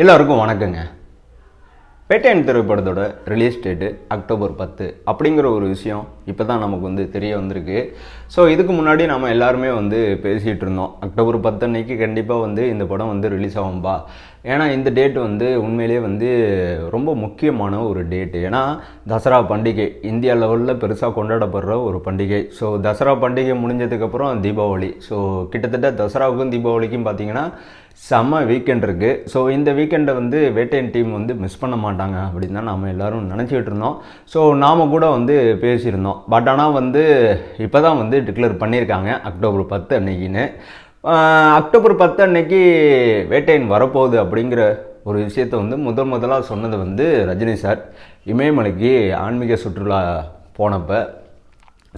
எல்லாருக்கும் வணக்கங்க. பேட்டையன் திரைப்படத்தோட ரிலீஸ் டேட்டு அக்டோபர் பத்து அப்படிங்கிற ஒரு விஷயம் இப்போ தான் நமக்கு வந்து தெரிய வந்திருக்கு. ஸோ இதுக்கு முன்னாடி நம்ம எல்லாருமே வந்து பேசிகிட்டு இருந்தோம். அக்டோபர் பத்து அன்னைக்கு கண்டிப்பாக வந்து இந்த படம் வந்து ரிலீஸ் ஆகும்பா ஏன்னா இந்த டேட் வந்து உண்மையிலேயே வந்து ரொம்ப முக்கியமான ஒரு டேட்டு ஏன்னா தசரா பண்டிகை இந்தியா லெவலில் பெருசாக கொண்டாடப்படுற ஒரு பண்டிகை. ஸோ தசரா பண்டிகை முடிஞ்சதுக்கப்புறம் தீபாவளி. ஸோ கிட்டத்தட்ட தசராவுக்கும் தீபாவளிக்கும் பார்த்தீங்கன்னா செம்ம வீக்கெண்ட் இருக்குது ஸோ இந்த வீக்கெண்டை வந்து வேட்டையன் டீம் வந்து மிஸ் பண்ண மாட்டாங்க அப்படின்னு தான் நாம் எல்லோரும் நினச்சிக்கிட்டு இருந்தோம். ஸோ நாம் கூட வந்து பேசியிருந்தோம். பட் ஆனால் வந்து இப்போ தான் வந்து டிக்ளேர் பண்ணியிருக்காங்க அக்டோபர் பத்து அன்னைக்குன்னு. அக்டோபர் பத்து அன்னைக்கு வேட்டையன் வரப்போகுது அப்படிங்கிற ஒரு விஷயத்தை வந்து முதல் முதலாக சொன்னது வந்து ரஜினி சார். இமயமலைக்கு ஆன்மீக சுற்றுலா போனப்போ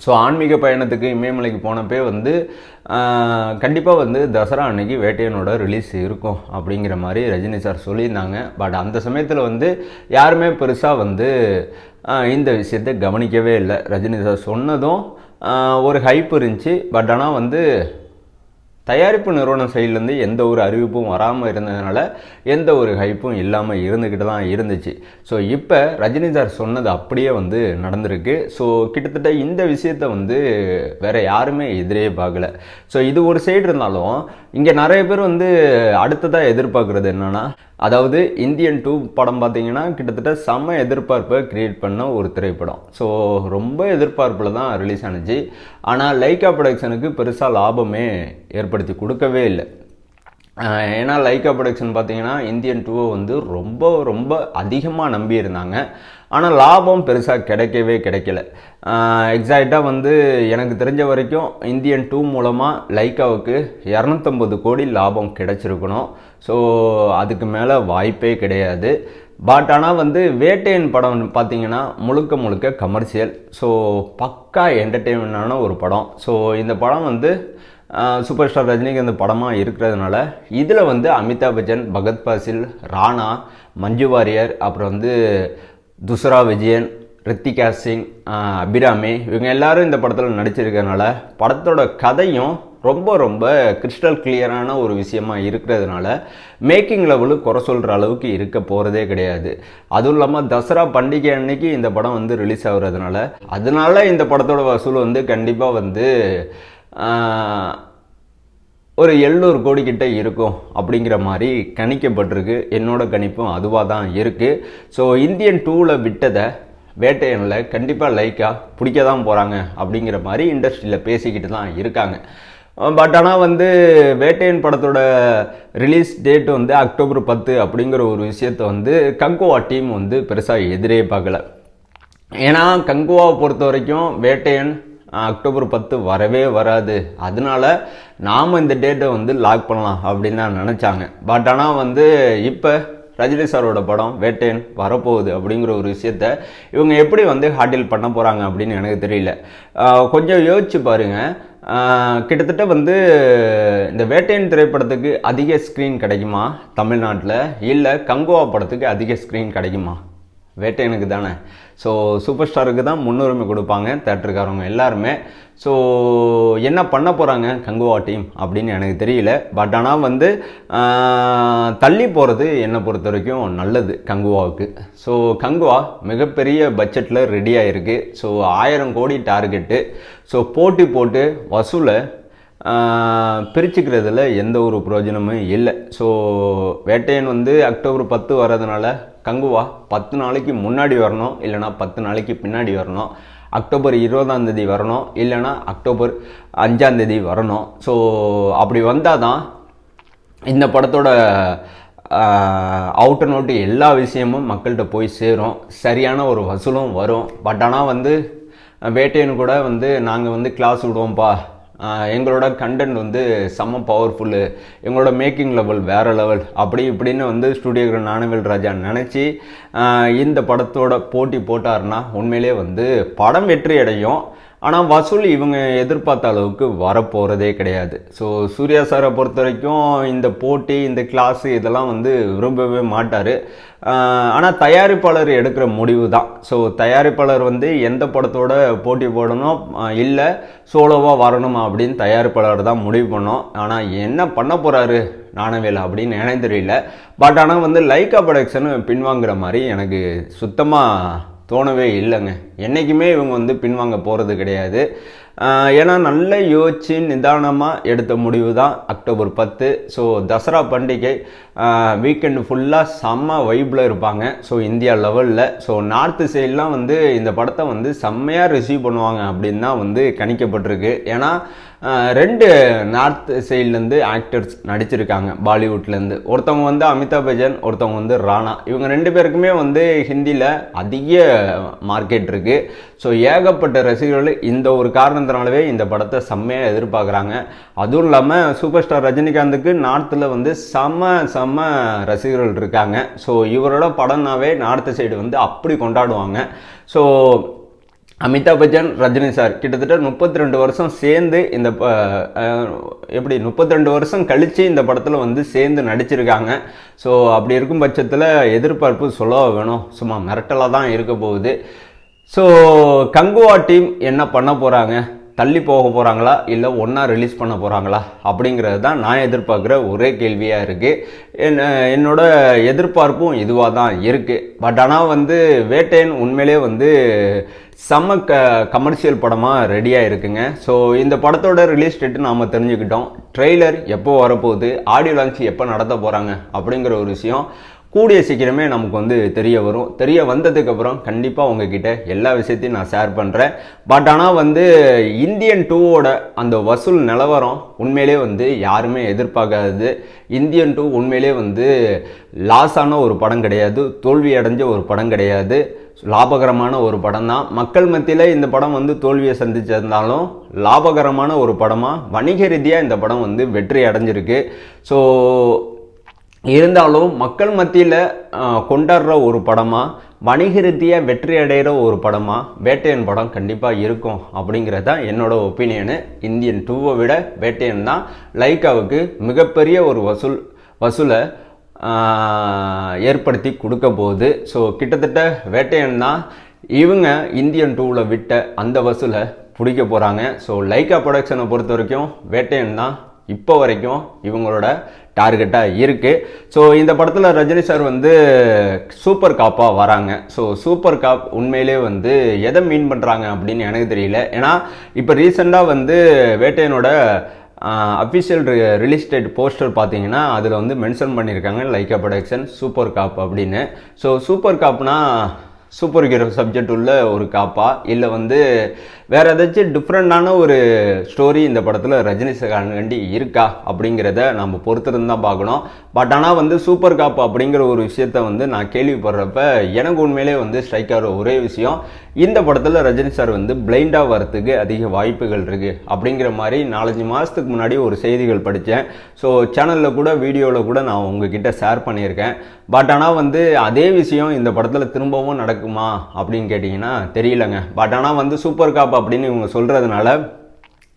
ஸோ ஆன்மீக பயணத்துக்கு இமயமலைக்கு போனப்பே வந்து கண்டிப்பாக வந்து தசரா அன்னைக்கு வேட்டையனோட ரிலீஸ் இருக்கும் அப்படிங்கிற மாதிரி ரஜினி சார் சொல்லியிருந்தாங்க. பட் அந்த சமயத்தில் வந்து யாருமே பெருசாக வந்து இந்த விஷயத்தை கவனிக்கவே இல்லை. ரஜினி சார் சொன்னதும் ஒரு ஹைப் இருந்துச்சு. பட் ஆனால் வந்து தயாரிப்பு நிறுவனம் சைட்லேருந்து எந்த ஒரு அறிவிப்பும் வராமல் இருந்ததுனால எந்த ஒரு ஹைப்பும் இல்லாமல் இருந்துக்கிட்டு தான் இருந்துச்சு. ஸோ இப்போ ரஜினி சார் சொன்னது அப்படியே வந்து நடந்திருக்கு. ஸோ கிட்டத்தட்ட இந்த விஷயத்தை வந்து வேற யாருமே எதிரே பார்க்கல. ஸோ இது ஒரு சைடு இருந்தாலும் இங்கே நிறைய பேர் வந்து அடுத்ததாக எதிர்பார்க்குறது என்னென்னா அதாவது இந்தியன் டூ படம் பார்த்தீங்கன்னா கிட்டத்தட்ட செம்ம எதிர்பார்ப்பை க்ரியேட் பண்ண ஒரு திரைப்படம். ஸோ ரொம்ப எதிர்பார்ப்பில் தான் ரிலீஸ் ஆனிச்சு. ஆனால் லைக்கா ப்ரொடக்ஷனுக்கு பெருசாக லாபமே ஏற்படுத்தி கொடுக்கவே இல்லை. ஏன்னா லைக்கா ப்ரொடக்ஷன் பார்த்தீங்கன்னா இந்தியன் டூவை வந்து ரொம்ப ரொம்ப அதிகமாக நம்பியிருந்தாங்க. ஆனால் லாபம் பெருசாக கிடைக்கவே கிடைக்கல. எக்ஸாக்டாக வந்து எனக்கு தெரிஞ்ச வரைக்கும் இந்தியன் டூ மூலமாக லைக்காவுக்கு இரநூத்தம்பது கோடி லாபம் கிடைச்சிருக்கணும். ஸோ அதுக்கு மேலே வாய்ப்பே கிடையாது. பட் ஆனால் வந்து வேட்டையன் படம் பார்த்தீங்கன்னா முழுக்க முழுக்க கமர்ஷியல் ஸோ பக்கா என்டர்டெயின்மெண்டான ஒரு படம். ஸோ இந்த படம் வந்து சூப்பர் ஸ்டார் ரஜினிகாந்த் படமாக இருக்கிறதுனால இதில் வந்து அமிதாப் பச்சன் பகத் பாசில் ராணா மஞ்சு வாரியர் அப்புறம் வந்து துஸ்ரா விஜயன் ரித்திகா சிங் அபிராமி இவங்க எல்லாரும் இந்த படத்தில் நடிச்சிருக்கனால படத்தோட கதையும் ரொம்ப ரொம்ப கிறிஸ்டல் கிளியரான ஒரு விஷயமா இருக்கிறதுனால மேக்கிங் லெவலு குறை சொல்கிற அளவுக்கு இருக்க போகிறதே கிடையாது. அதுவும் இல்லாமல் தசரா பண்டிகை அன்னைக்கு இந்த படம் வந்து ரிலீஸ் ஆகுறதுனால அதனால இந்த படத்தோட வசூல் வந்து கண்டிப்பாக வந்து ஒரு எழுநூறு கோடி கிட்ட இருக்கும் அப்படிங்கிற மாதிரி கணிக்கப்பட்டிருக்கு. என்னோட கணிப்பும் அதுவாக தான் இருக்குது ஸோ இந்தியன் டூவில் விட்டதை வேட்டையனில் கண்டிப்பாக லைக்காக பிடிக்க தான் போகிறாங்க அப்படிங்கிற மாதிரி இண்டஸ்ட்ரியில் பேசிக்கிட்டு தான் இருக்காங்க. பட் ஆனால் வந்து வேட்டையன் படத்தோட ரிலீஸ் டேட் வந்து அக்டோபர் பத்து அப்படிங்கிற ஒரு விஷயத்தை வந்து கங்கோவா டீம் வந்து பெருசாக எதிரே பார்க்கல. ஏன்னா கங்குவாவை பொறுத்த வரைக்கும் வேட்டையன் அக்டோபர் பத்து வரவே வராது. அதனால நாம் இந்த டேட்டை வந்து லாக் பண்ணலாம் அப்படின்னு தான் நினச்சாங்க. பட் ஆனால் வந்து இப்போ ரஜினி சாரோட படம் வேட்டையன் வரப்போகுது அப்படிங்கிற ஒரு விஷயத்த இவங்க எப்படி வந்து ஹேண்டில் பண்ண போகிறாங்க அப்படின்னு எனக்கு தெரியல. கொஞ்சம் யோசிச்சு பாருங்க. கிட்டத்தட்ட வந்து இந்த வேட்டையன் திரைப்படத்துக்கு அதிக ஸ்க்ரீன் கிடைக்குமா தமிழ்நாட்டில்? இல்லை கங்குவா படத்துக்கு அதிக ஸ்க்ரீன் கிடைக்குமா? வேட்டையனுக்கு தானே. ஸோ சூப்பர் ஸ்டாருக்கு தான் முன்னுரிமை கொடுப்பாங்க தேட்டருக்காரவங்க எல்லாருமே. ஸோ என்ன பண்ண போகிறாங்க கங்குவா டீம் அப்படின்னு எனக்கு தெரியல. பட் ஆனால் வந்து தள்ளி போகிறது என்னை பொறுத்த வரைக்கும் நல்லது கங்குவாவுக்கு. ஸோ கங்குவா மிகப்பெரிய பட்ஜெட்டில் ரெடி ஆகிருக்கு ஸோ ஆயிரம் கோடி டார்கெட்டு ஸோ போட்டி போட்டு வசூலை பிரிச்சுக்கிறதுல எந்த ஒரு பிரயோஜனமும் இல்லை. ஸோ வேட்டையன் வந்து அக்டோபர் பத்து வர்றதுனால கங்குவா பத்து நாளைக்கு முன்னாடி வரணும் இல்லைனா பத்து நாளைக்கு பின்னாடி வரணும். அக்டோபர் இருபதாந்தேதி வரணும் இல்லைனா அக்டோபர் அஞ்சாந்தேதி வரணும். ஸோ அப்படி வந்தால் தான் இந்த படத்தோட அவுட் அண்ட் அவுட் எல்லா விஷயமும் மக்கள்கிட்ட போய் சேரும். சரியான ஒரு வசூலும் வரும். பட் ஆனால் வந்து வேட்டையன் கூட வந்து நாங்கள் வந்து கிளாஸ் விடுவோம்ப்பா. எங்களோட கண்டென்ட் வந்து செம்ம பவர்ஃபுல்லு எங்களோட மேக்கிங் லெவல் வேறு லெவல் அப்படி இப்படின்னு வந்து ஸ்டுடியோ ஞானவேல் ராஜா நினச்சி இந்த படத்தோட போட்டி போட்டாருன்னா உண்மையிலே வந்து படம் வெற்றி அடையும் ஆனால் வசூல் இவங்க எதிர்பார்த்த அளவுக்கு வரப்போகிறதே கிடையாது. ஸோ சூர்யா சாரை பொறுத்த வரைக்கும் இந்த போட்டி இந்த கிளாஸு இதெல்லாம் வந்து விரும்பவே மாட்டார். ஆனால் தயாரிப்பாளர் எடுக்கிற முடிவு தான் ஸோ தயாரிப்பாளர் வந்து எந்த படத்தோட போட்டி போடணும்? இல்லை சோலோவாக வரணுமா அப்படின்னு தயாரிப்பாளர் தான் முடிவு பண்ணோம். ஆனால் என்ன பண்ண போகிறாரு நாணவேல் அப்படின்னு எனக்கு தெரியல பட் ஆனால் வந்து லைக்கா ப்ரொடக்ஷன் பின்வாங்குற மாதிரி எனக்கு சுத்தமாக தோணவே இல்லைங்க. என்றைக்குமே இவங்க வந்து பின்வாங்க போகிறது கிடையாது. ஏன்னா நல்ல யோசிச்சு நிதானமாக எடுத்த முடிவு தான் அக்டோபர் பத்து. ஸோ தசரா பண்டிகை வீக்கெண்டு ஃபுல்லாக செம்ம வைப்பில் இருப்பாங்க. ஸோ இந்தியா லெவலில் ஸோ நார்த்து சைட்லாம் வந்து இந்த படத்தை வந்து செம்மையாக ரிசீவ் பண்ணுவாங்க அப்படின்னு தான் வந்து கணிக்கப்பட்டிருக்கு. ஏன்னா ரெண்டு நார்த் சைட்லேருந்து ஆக்டர்ஸ் நடிச்சிருக்காங்க பாலிவுட்லேருந்து ஒருத்தவங்க வந்து அமிதாப் பச்சன் ஒருத்தவங்க வந்து ராணா. இவங்க ரெண்டு பேருக்குமே வந்து ஹிந்தியில் அதிக மார்க்கெட் இருக்குது ஸோ ஏகப்பட்ட ரசிகர்கள் இந்த ஒரு காரணத்தினாலவே இந்த படத்தை செம்மையாக எதிர்பார்க்குறாங்க. அதுவும் இல்லாமல் சூப்பர் ஸ்டார் ரஜினிகாந்துக்கு நார்த்தில் வந்து செம்ம செம்ம ரசிகர்கள் இருக்காங்க. ஸோ இவரோட படம்னாவே நார்த்து சைடு வந்து அப்படி கொண்டாடுவாங்க. So Amitabh Bachchan Rajini sir. கிட்டத்தட்ட முப்பத்தி ரெண்டு வருஷம் சேர்ந்து இந்த ப- எப்படி முப்பத்தி ரெண்டு வருஷம் கழித்து இந்த படத்தில் வந்து சேர்ந்து நடிச்சிருக்காங்க. ஸோ அப்படி இருக்கும் பட்சத்தில் எதிர்பார்ப்பு சொல்ல வேணும்? சும்மா மிரட்டலாக தான் இருக்க போகுது. ஸோ கங்குவா டீம் என்ன பண்ண போகிறாங்க தள்ளி போக போகிறாங்களா இல்லை ஒன்றா ரிலீஸ் பண்ண போகிறாங்களா அப்படிங்கிறது தான் நான் எதிர்பார்க்குற ஒரே கேள்வியாக இருக்குது என்ன என்னோட எதிர்பார்ப்பும் இதுவாக தான் இருக்குது பட் ஆனால் வந்து வேட்டையன் உண்மையிலே வந்து செம்ம க கமர்ஷியல் படமாக ரெடியாக இருக்குங்க ஸோ இந்த படத்தோட ரிலீஸ் டேட்டு நாம் தெரிஞ்சுக்கிட்டோம். ட்ரெய்லர் எப்போ வரப்போகுது? ஆடியோ லான்ச் எப்போ நடத்த போகிறாங்க அப்படிங்கிற ஒரு விஷயம். கூடிய சீக்கிரமே நமக்கு வந்து தெரிய வரும். தெரிய வந்ததுக்கப்புறம் கண்டிப்பாக உங்ககிட்ட எல்லா விஷயத்தையும் நான் ஷேர் பண்ணுறேன் பட் ஆனால் வந்து இந்தியன் டூவோட அந்த வசூல் நிலவரம் உண்மையிலே வந்து யாருமே எதிர்பார்க்காது இந்தியன் டூ உண்மையிலே வந்து லாஸான ஒரு படம் கிடையாது. தோல்வி அடைஞ்ச ஒரு படம் கிடையாது. லாபகரமான ஒரு படம் தான். மக்கள் மத்தியில் இந்த படம் வந்து தோல்வியை சந்திச்சிருந்தாலும் லாபகரமான ஒரு படமாக வணிக ரீதியாக இந்த படம் வந்து வெற்றி அடைஞ்சிருக்கு. ஸோ இருந்தாலும் மக்கள் மத்தியில் கொண்டாடுற ஒரு படமாக வணிக ரீதியாக வெற்றி அடைகிற ஒரு படமாக வேட்டையன் படம் கண்டிப்பாக இருக்கும் அப்படிங்கிறது தான் என்னோட ஒப்பீனியனு இந்தியன் டூவை விட வேட்டையன் தான் லைக்காவுக்கு மிகப்பெரிய ஒரு வசூல் வசூலை ஏற்படுத்தி கொடுக்க போகுது. ஸோ கிட்டத்தட்ட வேட்டையன் தான் இவங்க இந்தியன் டூவில் விட்ட அந்த வசூலை பிடிக்க போகிறாங்க ஸோ லைக்கா ப்ரொடக்ஷனை பொறுத்த வரைக்கும் வேட்டையன் தான் இப்போ வரைக்கும் இவங்களோட டார்கெட்டாக இருக்குது ஸோ இந்த படத்தில் ரஜினி சார் வந்து சூப்பர் காப்பாக வராங்க. ஸோ சூப்பர் காப் உண்மையிலே வந்து எதை மீன் பண்ணுறாங்க அப்படின்னு எனக்கு தெரியல. ஏன்னா இப்போ ரீசெண்டாக வந்து வேட்டையனோட அஃபிஷியல் ரிலீஸ் டேட் போஸ்டர் பார்த்தீங்கன்னா அதில் வந்து மென்ஷன் பண்ணியிருக்காங்க லைக்கா ப்ரொடக்ஷன் சூப்பர் காப் அப்படின்னு. ஸோ சூப்பர் காப்னா சூப்பர் ஹீரோ சப்ஜெக்ட் உள்ள ஒரு காப்பா. இல்லை வந்து வேறு ஏதாச்சும் டிஃப்ரெண்டான ஒரு ஸ்டோரி இந்த படத்தில் ரஜினி சகாண்டி இருக்கா அப்படிங்கிறத நம்ம பொறுத்திருந்து தான் பார்க்கணும். பட் ஆனால் வந்து சூப்பர் காப் அப்படிங்கிற ஒரு விஷயத்த வந்து நான் கேள்விப்படுறப்ப எனக்கு உண்மையிலே வந்து ஸ்ட்ரைக் ஆகிற ஒரே விஷயம் இந்த படத்தில் ரஜினி சார் வந்து பிளைண்டாக வரத்துக்கு அதிக வாய்ப்புகள் இருக்குது அப்படிங்கிற மாதிரி நாலஞ்சு மாதத்துக்கு முன்னாடி ஒரு செய்திகள் படித்தேன். ஸோ சேனலில் கூட வீடியோவில் கூட நான் உங்ககிட்ட ஷேர் பண்ணியிருக்கேன். பட் ஆனால் வந்து அதே விஷயம் இந்த படத்தில் திரும்பவும் நடக்குமா அப்படின்னு கேட்டிங்கன்னா தெரியலங்க. பட் ஆனால் வந்து சூப்பர் காப் அப்படின்னு இவங்க சொல்கிறதுனால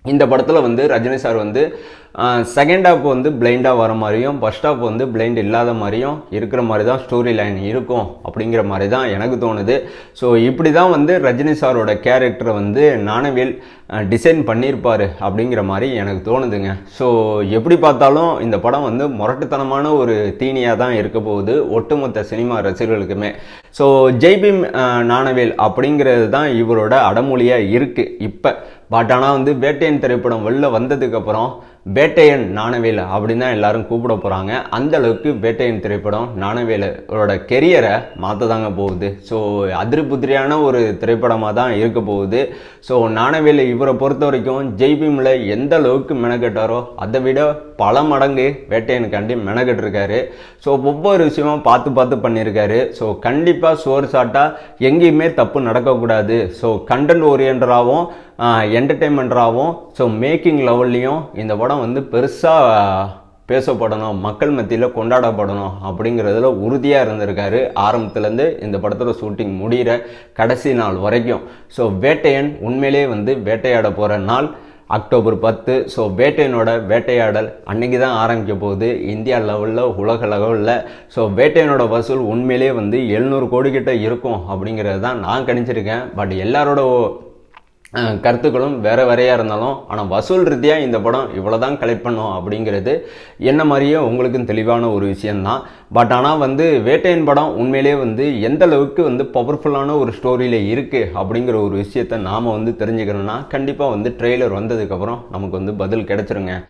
இந்த படத்தில் வந்து ரஜினி சார் வந்து செகண்ட் ஹாப் வந்து பிளைண்டாக வர மாதிரியும் ஃபஸ்ட் ஹாப் வந்து பிளைண்ட் இல்லாத மாதிரியும் இருக்கிற மாதிரி தான் ஸ்டோரி லைன் இருக்கும் அப்படிங்கிற மாதிரி தான் எனக்கு தோணுது. ஸோ இப்படி தான் வந்து ரஜினி சாரோட கேரக்டரை வந்து நாணவேல் டிசைன் பண்ணியிருப்பார் அப்படிங்கிற மாதிரி எனக்கு தோணுதுங்க. ஸோ எப்படி பார்த்தாலும் இந்த படம் வந்து முரட்டுத்தனமான ஒரு தீனியாக தான் இருக்க போகுது ஒட்டுமொத்த சினிமா ரசிகர்களுக்குமே. ஸோ ஜெய்பீம் அஹ், நாணவேல் அப்படிங்கிறது தான் இவரோட அடமொழியாக இருக்குது இப்போ. பட் ஆனால் வந்து வேட்டையன் திரைப்படம் வெளில வந்ததுக்கப்புறம் வேட்டையன் நாணவேல் அப்படின்னு தான் எல்லாரும் கூப்பிட போகிறாங்க அந்த அளவுக்கு வேட்டையன் திரைப்படம் நாணவேலோட கெரியரை மாற்ற தாங்க போகுது. ஸோ அதிரி ஒரு திரைப்படமாக தான் இருக்க போகுது. ஸோ நாணவேல் இவரை பொறுத்த வரைக்கும் ஜெய்பீமில் எந்த அளவுக்கு மெனக்கட்டாரோ அதை விட பல மடங்கு வேட்டையனுக்காண்டி மெனக்கட்டிருக்காரு. ஸோ ஒவ்வொரு விஷயமும் பார்த்து பார்த்து பண்ணியிருக்காரு. ஸோ கண்டிப்பாக சோறு சாட்டா எங்கேயுமே தப்பு நடக்கக்கூடாது. ஸோ கண்டென்ட் ஓரியன்டராகவும் என்டர்டெயின்மெண்ட்டாகவும் ஸோ மேக்கிங் லெவல்லையும் இந்த படம் வந்து பெருசாக பேசப்படணும் மக்கள் மத்தியில் கொண்டாடப்படணும் அப்படிங்கிறதுல உறுதியாக இருந்திருக்காரு. ஆரம்பத்துலேருந்து இந்த படத்தோட ஷூட்டிங் முடிகிற கடைசி நாள் வரைக்கும். ஸோ வேட்டையன் உண்மையிலே வந்து வேட்டையாட போகிற நாள் அக்டோபர் பத்து. ஸோ வேட்டையனோட வேட்டையாடல் அன்னைக்கு தான் ஆரம்பிக்க போகுது. இந்தியா லெவலில் உலக லெவலில் ஸோ வேட்டையனோட வசூல் உண்மையிலே வந்து எழுநூறு கோடி கிட்ட இருக்கும் அப்படிங்கிறது தான் நான் கணிச்சிருக்கேன். பட் எல்லாரோட கருத்துக்களும் வேறு வேறையாக இருந்தாலும் ஆனால் வசூல் ரீதியாக இந்த படம் இவ்வளோ தான் கலெக்ட் பண்ணும் அப்படிங்கிறது என்ன மாதிரியே உங்களுக்கும் தெளிவான ஒரு விஷயந்தான் பட் ஆனால் வந்து வேட்டையன் படம் உண்மையிலேயே வந்து எந்த அளவுக்கு வந்து பவர்ஃபுல்லான ஒரு ஸ்டோரியில் இருக்குது அப்படிங்கிற ஒரு விஷயத்தை நாம் வந்து தெரிஞ்சுக்கணும்னா கண்டிப்பாக வந்து ட்ரெய்லர் வந்ததுக்கப்புறம் நமக்கு வந்து பதில் கிடச்சிருங்க.